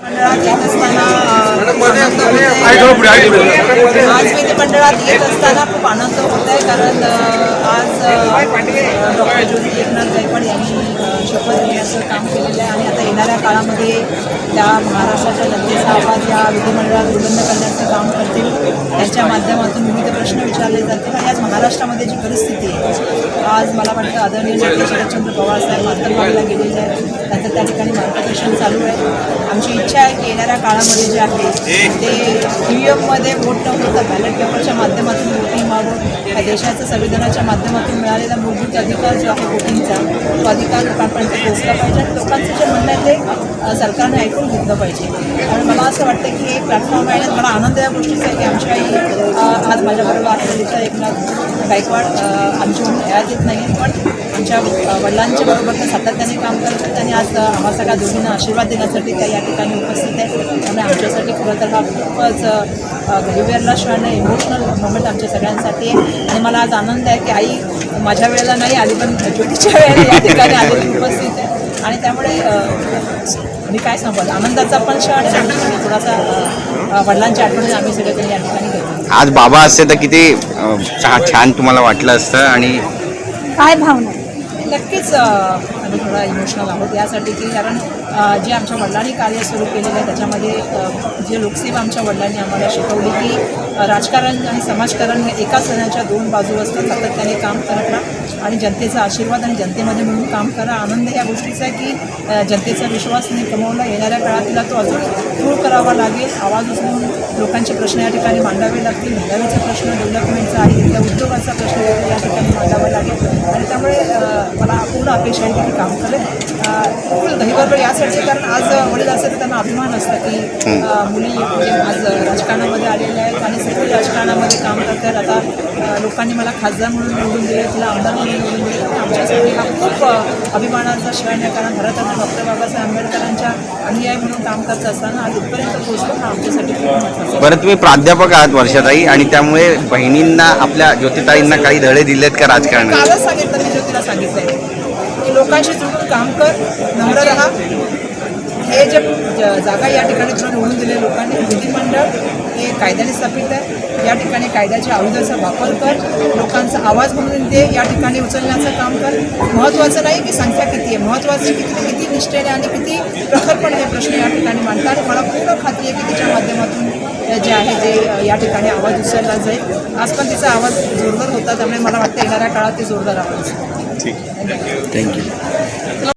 मंडळात येत असताना आज विधिमंडळात येत असताना खूप आनंद होत आहे कारण आज डॉक्टर ज्योती एकनाथ गायकवाड यांनी शपथ घेण्याचं काम केलेलं आहे. आणि आता येणाऱ्या काळामध्ये त्या महाराष्ट्राच्या जनतेचा आवाज या विधिमंडळात बुलंद करण्याचं काम करतील त्यांच्या माध्यमातून विविध प्रश्न विचारले जातील. आणि आज महाराष्ट्रामध्ये जी परिस्थिती आहे आज मला वाटतं आदरणीय नेते शरदचंद्र पवार साहेब मातरबागला गेलेले आहेत. त्याचं त्या ठिकाणी मार्गदर्शन चालू आहे. आमची इच्छा आहे की येणाऱ्या काळामध्ये जे आहे ते ईव्हीएममध्ये वोट न होता. बॅलेट पेपरच्या माध्यमातून वोटिंग व्हावं या देशाच्या संविधानाच्या माध्यमातून मिळालेला मूलभूत अधिकार जो आहे वोटिंगचा तो अधिकार लोकांपर्यंत पोहोचला पाहिजे आणि लोकांचं जे म्हणणं आहे ते सरकारने ऐकून घेतलं पाहिजे. कारण मला असं वाटतं की एक प्लॅटफॉर्म आहे मला आनंद या गोष्टीचा आहे की आमच्या आई आज माझ्याबरोबर आहे. एकनाथ गायकवाड अ, आमची म्हणून येत नाही पण आमच्या अ, वडिलांच्या बरोबर ते सातत्याने काम करतात आणि आज अ, आम्हा सगळ्या दोघींना आशीर्वाद देण्यासाठी त्या या ठिकाणी उपस्थित आहे त्यामुळे आमच्यासाठी खरं तर हा खूपच अ, गहिवेरला क्षण आहे इमोशनल मोमेंट आमच्या सगळ्यांसाठी आहे. आणि मला आज आनंद आहे की आई माझ्या वेळेला नाही आली पण ज्योतीच्या वेळेला या ठिकाणी आलेली उपस्थित आहे. आणि त्यामुळे मी काय सांगू आनंदाचा पण क्षण आहे आणि थोडासा वडिलांच्या आठवणी आम्ही सगळेजण या ठिकाणी घेतो. आज बाबा असते तर किती छान तुम्हाला वाटलं असतं आणि काय भावना? नक्कीच आम्ही थोडा इमोशनल आहोत यासाठी की कारण जे आमच्या वडिलांनी कार्य सुरू केलेलं आहे त्याच्यामध्ये जे लोकसेवा आमच्या वडिलांनी आम्हाला शिकवली की राजकारण आणि समाजकारण हे एकाच जणाच्या दोन बाजू असतात. सातत्याने काम करत राहा आणि जनतेचा आशीर्वाद आणि जनतेमध्ये मिळून काम करा. आनंद या गोष्टीचा आहे की जनतेचा विश्वास नाही कमवला. येणाऱ्या काळात तिला तो अजून दूर करावा लागेल. आवाज उचलून लोकांचे प्रश्न या ठिकाणी मांडावे लागतील. महागाईचा प्रश्न डेव्हलपमेंटचा आहे. तिथल्या उद्योगाचा प्रश्न या ठिकाणी मांडावा लागेल आणि त्यामुळे अ, मला पूर्ण अपेक्षा आहे की मी काम करेल अ, दहीबरोबर यासाठी कारण आज वडील असेल तर त्यांना अभिमान असतं की मुली म्हणजे आज राजकारणामध्ये आलेल्या आहेत आणि सगळे राजकारणामध्ये काम करतात. आता लोकांनी मला खासदार म्हणून निवडून दिले तिला आमदार म्हणून निवडून दिले. आमच्यासाठी हा खूप अभिमानाचा क्षण आहे. कारण भारताने डॉक्टर बाबासाहेब आंबेडकरांच्या अनुयायी म्हणून काम करत असताना आज इथपर्यंत पोहोचलो हा आमच्यासाठी. बरं तुम्ही प्राध्यापक आहात वर्षाताई आणि त्यामुळे बहिणींना आपल्या ज्योतिताईंना काही धडे दिलेत का राजकारणात? कालच सांगितलं मी ज्योतीला सांगितलंय की लोकांशी जुळून काम कर नम्र राहा जे जागा या ठिकाणी तुला निवडून दिले लोकांनी. विधिमंडळ हे कायद्याने स्थापित आहे. या ठिकाणी कायद्याच्या आयुधाचा वापर कर. लोकांचा आवाज म्हणून ते या ठिकाणी उचलण्याचं काम कर. महत्त्वाचं नाही की संख्या किती आहे. महत्त्वाचं आहे की तुम्ही किती निष्ठेने आणि किती प्रखरपणे हे प्रश्न या ठिकाणी मांडता आणि मला पूर्ण खात्री आहे की तिच्या माध्यमातून जे आहे ते या ठिकाणी आवाज उचलला जाईल. आज पण तिचा आवाज जोरदार होता त्यामुळे मला वाटतं येणाऱ्या काळात ते जोरदार आवाज थँक्यू